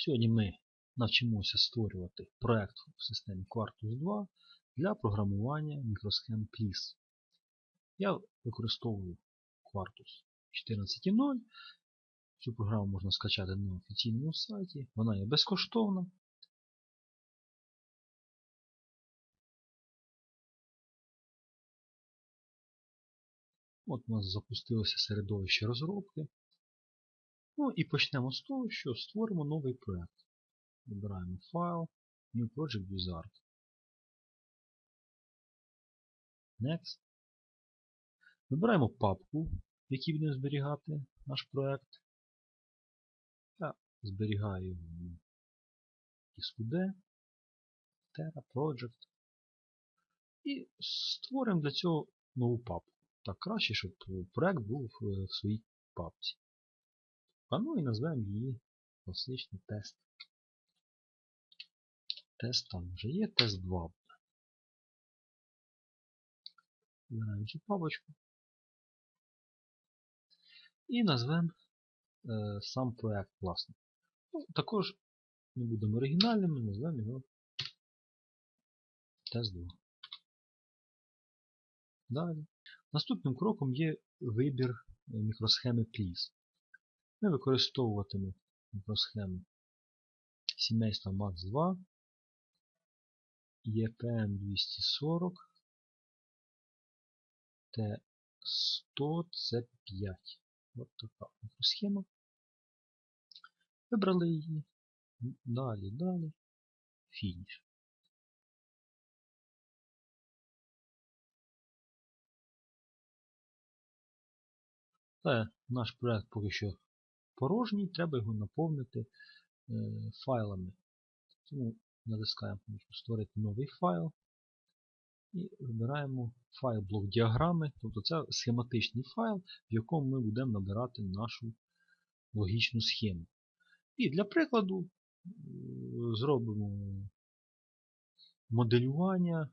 Сьогодні ми навчимося створювати проект в системі Quartus 2 для програмування мікросхем PLIS. Я використовую Quartus 14.0. Цю програму можна скачати на офіційному сайті. Вона є безкоштовна. От у нас запустилося середовище розробки. Ну і почнемо з того, що створимо новий проект. Вибираємо файл, New Project Wizard. Next. Вибираємо папку, в якій будемо зберігати наш проект. Я зберігаю його в Terra Project. І створимо для цього нову папку. Так краще, щоб проект був в своїй папці. А ну і назвемо її класичний тест. Тест там вже є, тест 2 буде. Збираємо цю папочку. І назвемо е, сам проект власне. Ну, також не будемо оригінальними, назвемо його тест 2. Далі. Наступним кроком є вибір мікросхеми PLIS. Ми використовуватимемо мікросхему сімейства MAX 2 EPM 240 T100 C5. Ось така мікросхема. Вибрали її. Далі, далі. Фініш. Це наш проект поки що порожній, треба його наповнити е, файлами. Тому натискаємо Створити новий файл і вибираємо файл блок діаграми, тобто це схематичний файл, в якому ми будемо набирати нашу логічну схему. І для прикладу е, зробимо моделювання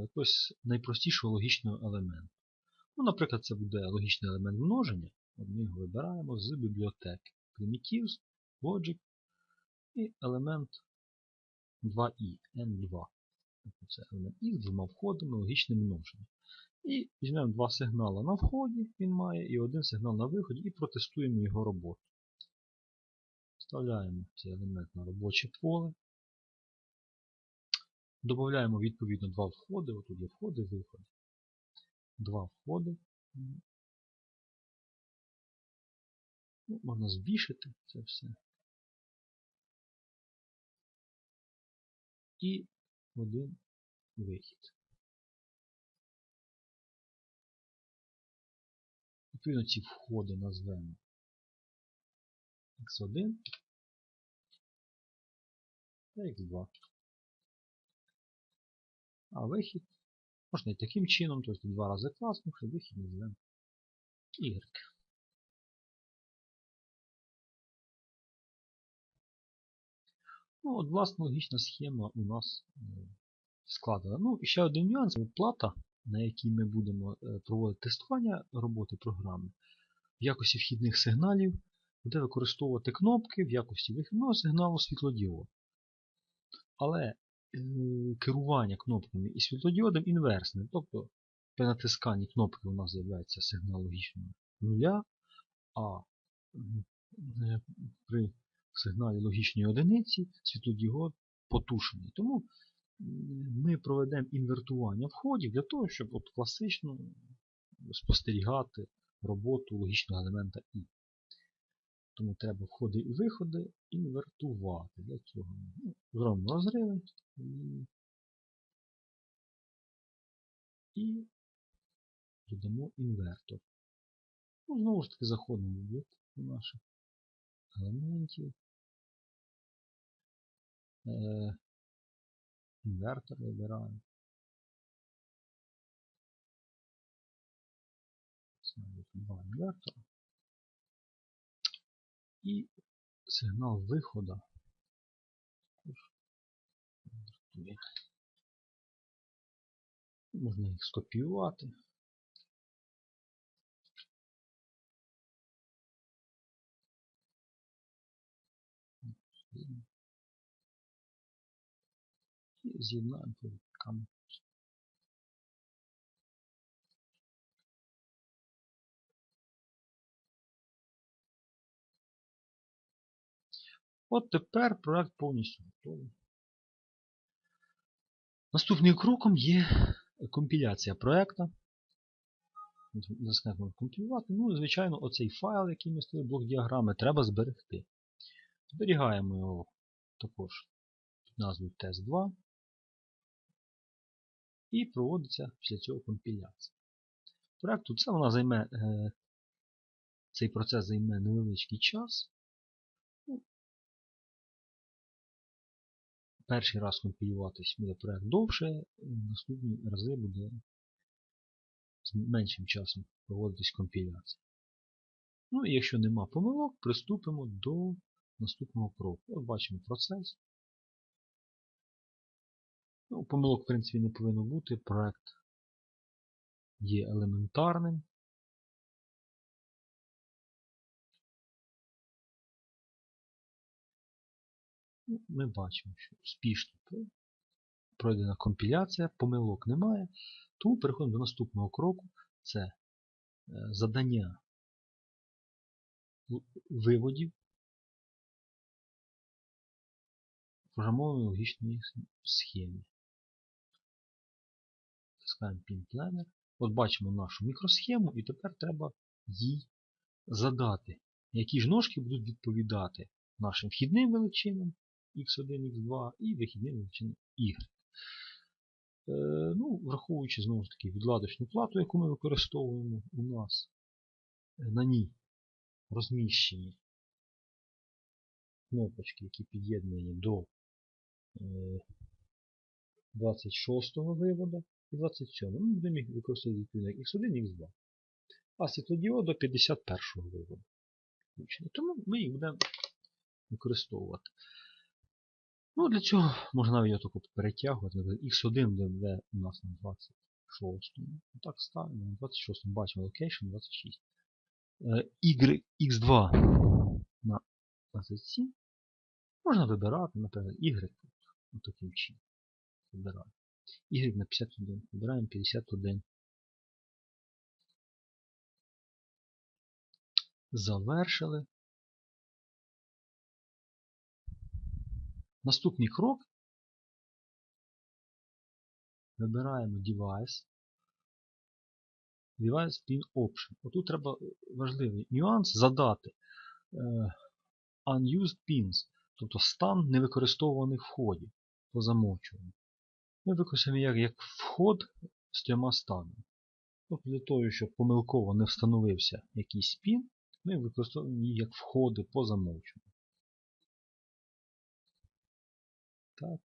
якогось найпростішого логічного елементу. Ну, Наприклад, це буде логічний елемент множення. Його вибираємо з бібліотеки Primitives, Logic і елемент 2i, N2. Це елемент і з двома входами, логічне множення. І візьмемо два сигнали на вході, він має, і один сигнал на виході, і протестуємо його роботу. Вставляємо цей елемент на робоче поле. Додаємо відповідно два входи. Отут є входи виходи. Два входи. Ну, Можна збільшити це все. І один вихід. Відповідно, ці входи назвемо x1 та x2. А вихід можна і таким чином, тобто два рази класнувши, вихід назвемо y. Ну, от, власне, логічна схема у нас е, складена. Ну, і ще один нюанс плата, на якій ми будемо е, проводити тестування роботи програми, в якості вхідних сигналів буде використовувати кнопки в якості вихідного сигналу світлодіоду. Але е, керування кнопками і світлодіодом інверсне. Тобто при натисканні кнопки у нас з'являється сигнал логічного нуля, а при сигналі логічної одиниці світлодіод потушений. Тому ми проведемо інвертування входів для того, щоб от класично спостерігати роботу логічного елемента І. Тому треба входи і виходи інвертувати. Для цього ну, розриви і додамо інвертор. Ну, Знову ж таки заходимо в наших елементів. Е, інвертор вибираємо. Два інвертора. І сигнал виходу. Можна їх скопіювати. І з'єднаємо. От тепер проект повністю готовий. Наступним кроком є компіляція проекту. Заскнемо компілювати. Ну, звичайно, оцей файл, який ми створили, блок діаграми, треба зберегти. Зберігаємо його також під назвою тест2. І проводиться після цього компіляція. Проекту це вона займе, е, цей процес займе невеличкий час. Перший раз компілюватись буде проект довше, наступні рази буде з меншим часом проводитись компіляція. Ну і якщо нема помилок, приступимо до наступного кроку. От бачимо процес. Ну, Помилок, в принципі, не повинно бути. Проект є елементарним. Ми бачимо, що успішно пройдена компіляція, помилок немає. Тому переходимо до наступного кроку. Це е, задання виводів програмованої логічної схеми. Тискаємо Pin. От бачимо нашу мікросхему, і тепер треба їй задати, які ж ножки будуть відповідати нашим вхідним величинам x1, x2 і вихідним величинам y. Е, ну, Враховуючи знову ж таки відладочну плату, яку ми використовуємо у нас, на ній розміщені кнопочки, які під'єднані до 26-го виводу і 27-го. Ми будемо їх використовувати відповідно як X1 і X2. А світлодіод до 51-го виводу. Тому ми їх будемо використовувати. Ну, Для цього можна навіть отаку перетягувати. X1 буде у нас на 26-му. Так ставимо на 26-му. Бачимо location 26. Y, X2 на 27. Можна вибирати, наприклад, Y тут, таким чином. Вибираємо. Y на 51. Вибираємо 51. Завершили. Наступний крок. Вибираємо Device. Device Pin Option. Отут треба важливий нюанс задати Unused Pins, тобто стан невикористовуваних входів по замовчуванню. Ми використаємо як, як вход з трьома станами. Тобто Для того, щоб помилково не встановився якийсь пін, ми використовуємо їх як входи по замовчуванню. Так.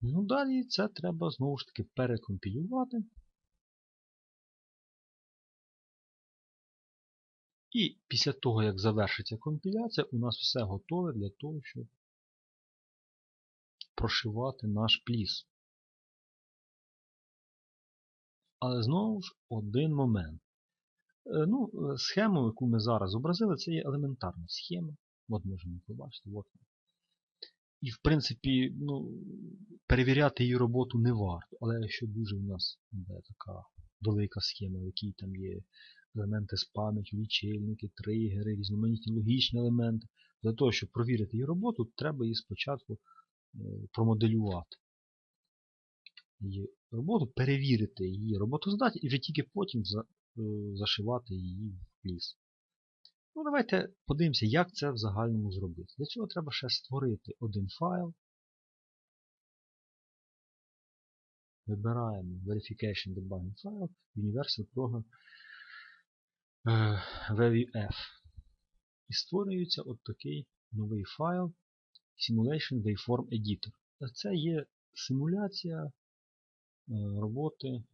Ну, Далі це треба знову ж таки перекомпілювати. І після того, як завершиться компіляція, у нас все готове для того, щоб прошивати наш пліс. Але знову ж один момент. Е, ну, Схему, яку ми зараз зобразили, це є елементарна схема. От можемо побачити. От. І, в принципі, ну, перевіряти її роботу не варто. Але якщо дуже в нас буде така велика схема, в якій там є елементи з пам'яті, лічильники, тригери, різноманітні логічні елементи, для того, щоб провірити її роботу, треба її спочатку е, промоделювати. Її роботу, перевірити її роботоздатність і вже тільки потім за, е, зашивати її в ліс. Ну, Давайте подивимося, як це в загальному зробити. Для цього треба ще створити один файл. Вибираємо Verification Debugging File, Universal Program WF. І створюється от такий новий файл Simulation Waveform Editor. Це є симуляція роботи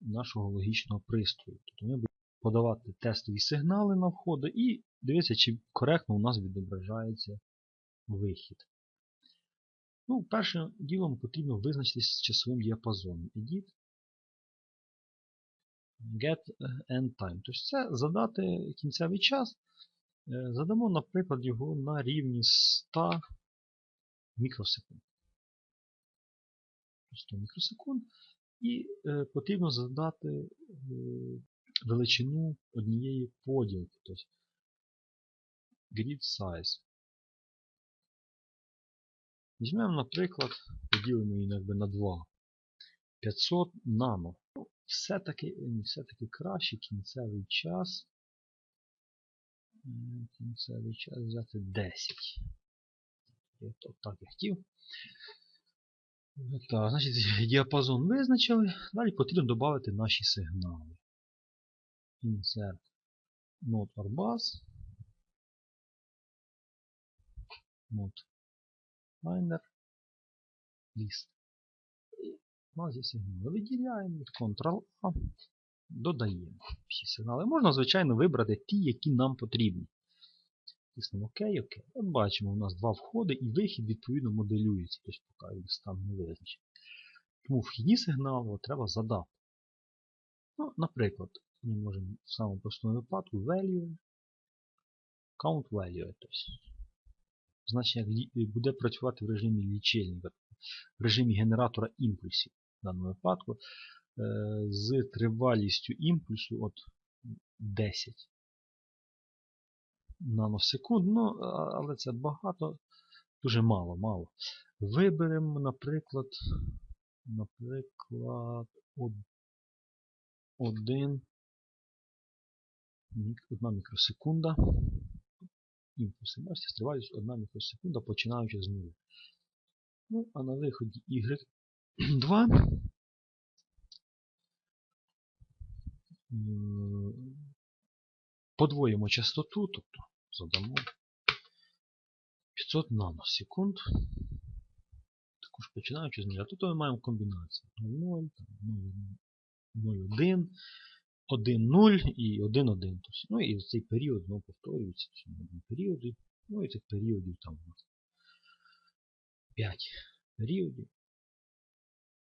нашого логічного пристрою. Тобто ми будемо подавати тестові сигнали на входи і дивитися, чи коректно у нас відображається вихід. Ну, Першим ділом потрібно визначитися з часовим діапазоном. Edit get end time. Тобто це задати кінцевий час. Задамо, наприклад, його на рівні 100 мікросекунд. 100 мікросекунд. І е, потрібно задати е, величину однієї поділки. Тобто grid size. Візьмемо, наприклад, поділимо її якби на 2. 500 нано. Ну, Все-таки все-таки краще кінцевий час. Кінцевий час взяти 10. Я то так я хотів. Так, значить, діапазон визначили. Далі потрібно додати наші сигнали. Insert Node or bus. Node Finder. List. І у нас є сигнали. Виділяємо Ctrl-A. Додаємо всі сигнали. Можна, звичайно, вибрати ті, які нам потрібні. Тиснемо ОК, ОК. От бачимо, у нас два входи і вихід відповідно моделюється. Тобто поки стан не визначений. Тому вхідні сигнали треба задати. Ну, Наприклад, ми можемо в самому простому випадку value, count value. Тобто, значення буде працювати в режимі лічильника, в режимі генератора імпульсів в даному випадку з тривалістю імпульсу от 10 наносекунд, ну, але це багато, дуже мало, мало. Виберемо, наприклад, наприклад, один, одна мікросекунда. Імпульси, бачите, тривалість 1 мікросекунда, починаючи з нуля. Ну, а на виході Y2 подвоїмо частоту, тобто задамо 500 наносекунд. Також починаючи з нуля. Тут ми маємо комбінацію 0, 0,1, 1,0 і 1,1. Ну і цей період знову повторюється. періоди. Ну і цих періодів там у нас 5 періодів.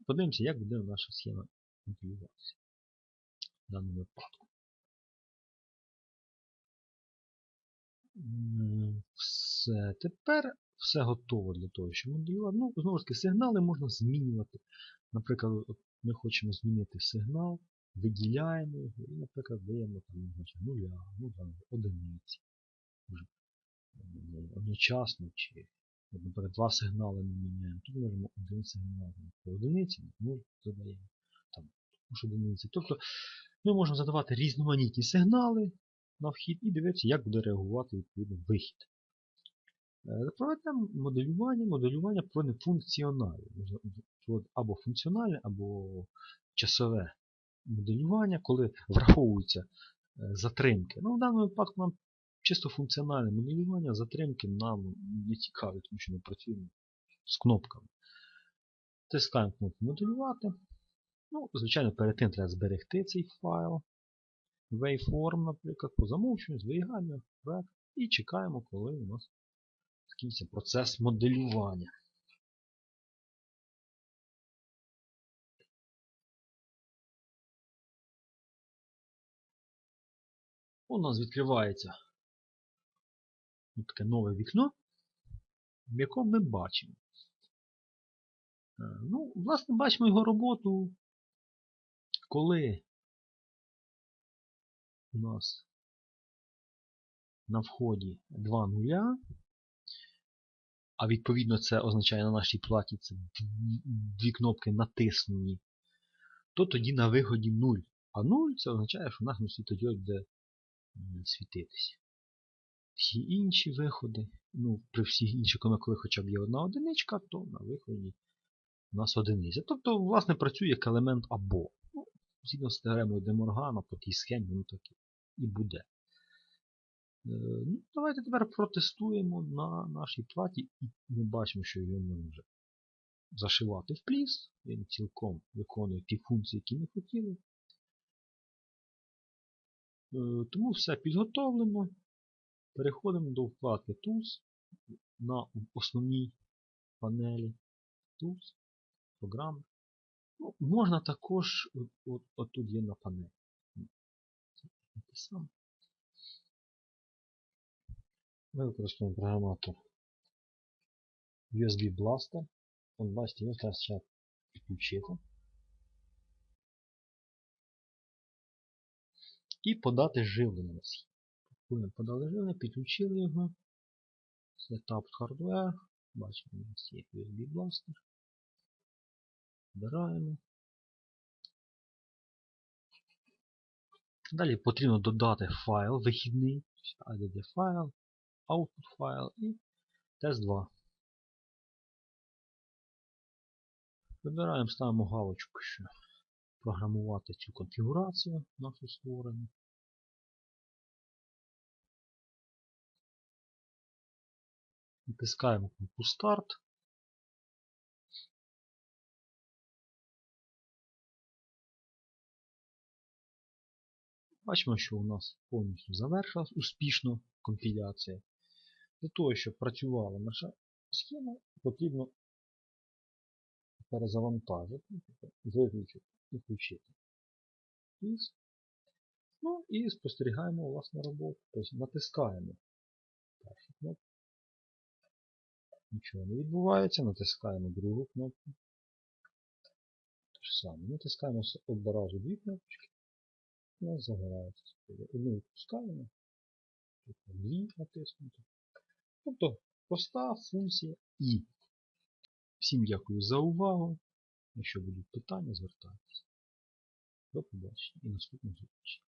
Подивимося, як буде наша схема компілюватися в даному випадку. Все. Тепер все готово для того, щоб моделювати. Ну, знову ж таки, сигнали можна змінювати. Наприклад, от ми хочемо змінити сигнал, виділяємо його і, наприклад, даємо там, значить, нуля, ну там, одиниці. Одночасно чи, наприклад, два сигнали ми міняємо. Тут можемо один сигнал по одиниці, нуль задаємо. Там, одиниці. Тобто ми можемо задавати різноманітні сигнали на вхід і дивитися, як буде реагувати відповідно вихід. Проведемо моделювання, моделювання проведемо функціональне. Або функціональне, або часове моделювання, коли враховуються затримки. Ну, В даному випадку нам чисто функціональне моделювання, затримки нам не цікаві, тому що ми працюємо з кнопками. Тискаємо кнопку моделювати. Ну, Звичайно, перед тим треба зберегти цей файл. Waveform, наприклад, по замовченню, зберігаємо проект і чекаємо, коли у нас закінчиться процес моделювання. У нас відкривається таке нове вікно, в якому ми бачимо. Ну, Власне, бачимо його роботу, коли у нас на вході 2 нуля, а відповідно це означає на нашій платі це дві кнопки натиснені, то тоді на виході 0. А 0 це означає, що наш світодіод буде світитися. Всі інші виходи, ну, при всіх інших, коли хоча б є одна одиничка, то на виході у нас одиниця. Тобто, власне, працює як елемент або. Згідно з теоремою Деморгана по тій схемі, ну так і буде. Е, ну, Давайте тепер протестуємо на нашій платі, і ми бачимо, що його може зашивати в пліс. Він цілком виконує ті функції, які ми хотіли. Е, тому все підготовлено. Переходимо до вкладки Tools на основній панелі Tools, програми. Ну, Можна також, от, от тут є на панелі. Ми використовуємо програматор USB Blaster. От бачите, він зараз підключити. І подати живлення на. Коли ми подали живлення, підключили його. Setup hardware. Бачимо, у нас є USB Blaster. Вбираємо. Далі потрібно додати файл вихідний, add файл, output файл і test2. Вибираємо, ставимо галочку, що програмувати цю конфігурацію нашу створену. Натискаємо кнопку Start. Бачимо, що у нас повністю завершилась успішно конфігурація. Для того, щоб працювала наша схема, потрібно перезавантажити, виключити і включити. Ну і спостерігаємо власне роботу. Тобто натискаємо першу кнопку. Нічого не відбувається, натискаємо другу кнопку. Те ж саме. Натискаємо одразу дві кнопочки. У нас загорається. Одну відпускаємо, дві натиснути. Тобто проста функція І. Всім дякую за увагу. Якщо будуть питання, звертайтеся. До побачення і наступних зустрічей.